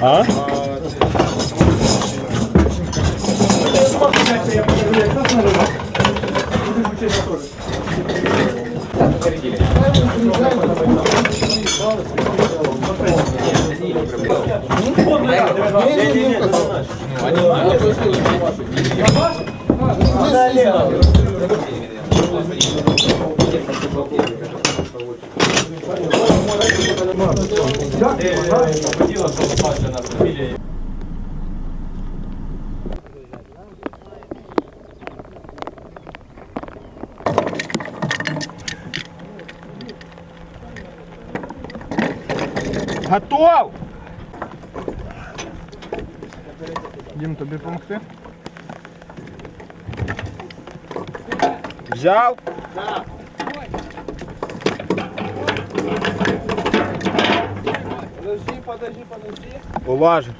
А? Готов! Дім, тобі допомогти? Взяв? Подожди, подожди, подожди. Уважно.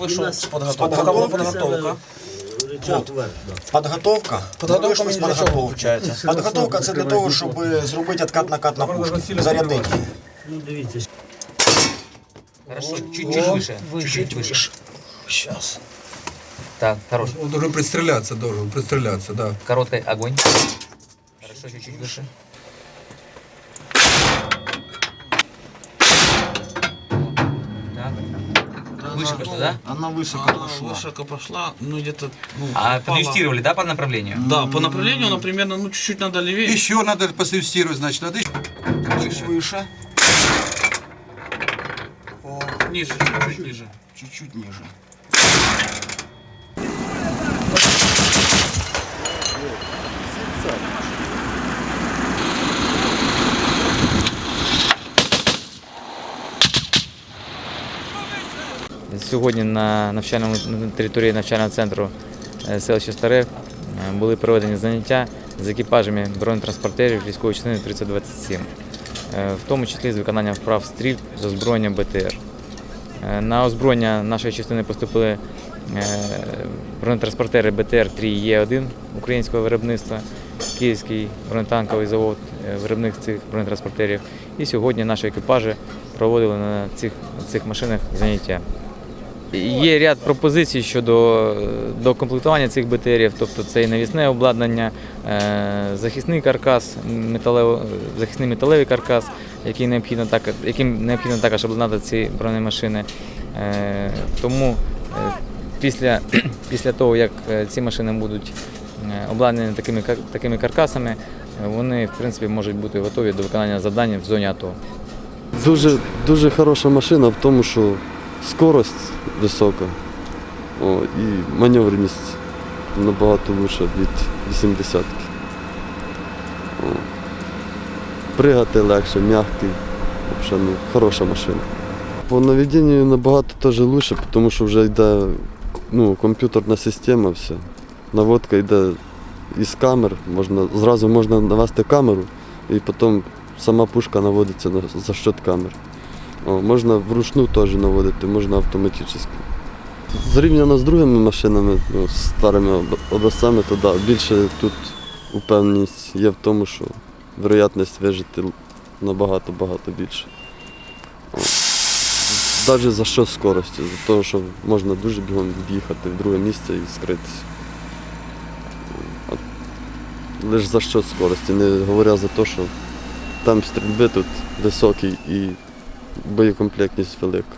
э, я вышел с подготовки. подготовки Пока была подготовка. Подготовка. Подготовка Вийшли мені з для чого подготовки. виходить? Подготовка це для того, щоб зробити откат накат на пушку. Зарядити. Хорошо, чуть-чуть выше. Чуть-чуть выше. Сейчас. Так, хорош. Он должен пристреляться, должен пристреляться, да. Короткий огонь. Хорошо, чуть-чуть выше. Так. Выше пошла, да? Она высоко Она пошла. высоко пошла, ну где-то... Ну, А упала. подъюстировали, да, по направлению? Да, по направлению она примерно, ну чуть-чуть надо левее. Еще надо посвистировать, значит, надо Чуть выше. Ниже, чуть-чуть ниже. Чуть-чуть ниже. Сьогодні на навчальному на території навчального центру е, селища Старе були проведені заняття з екіпажами бронетранспортерів військової частини 3027, е, в тому числі з виконанням вправ стрільб з озброєння БТР. Е, На озброєння нашої частини поступили бронетранспортери БТР 3 Е1 українського виробництва, Київський бронетанковий завод, виробник цих бронетранспортерів. І сьогодні наші екіпажі проводили на цих, цих машинах заняття. Є ряд пропозицій щодо до комплектування цих БТРів, тобто це і навісне обладнання, е, захисний каркас, металево, захисний металевий каркас, який необхідно так, яким необхідно також обладнати ці бронемашини. Е, Тому е, після, після того, як е, ці машини будуть е, обладнані такими, такими каркасами, е, вони в принципі можуть бути готові до виконання завдань в зоні АТО. Дуже, дуже хороша машина в тому, що скорость висока о, і маневреність набагато лучша від 80-ки. О. Пригати легше, м'який. Взагалі, ну, хороша машина. По наведенню набагато теж лучше, тому що вже йде ну, комп'ютерна система вся. Наводка йде із камер, можна, зразу можна навести камеру і потім сама пушка наводиться за счет камер. Можна вручну теж наводити, можна автоматично. Зрівняно з другими машинами, ну, з старими об- образцями, то да, більше тут упевненість є в тому, що вероятність вижити набагато-багато більше. Навіть за що скорості, за того, що можна дуже бігом від'їхати в друге місце і скритися. Лише за що скорості, не говоря за те, що там стрільби тут високі і боєкомплектність велика.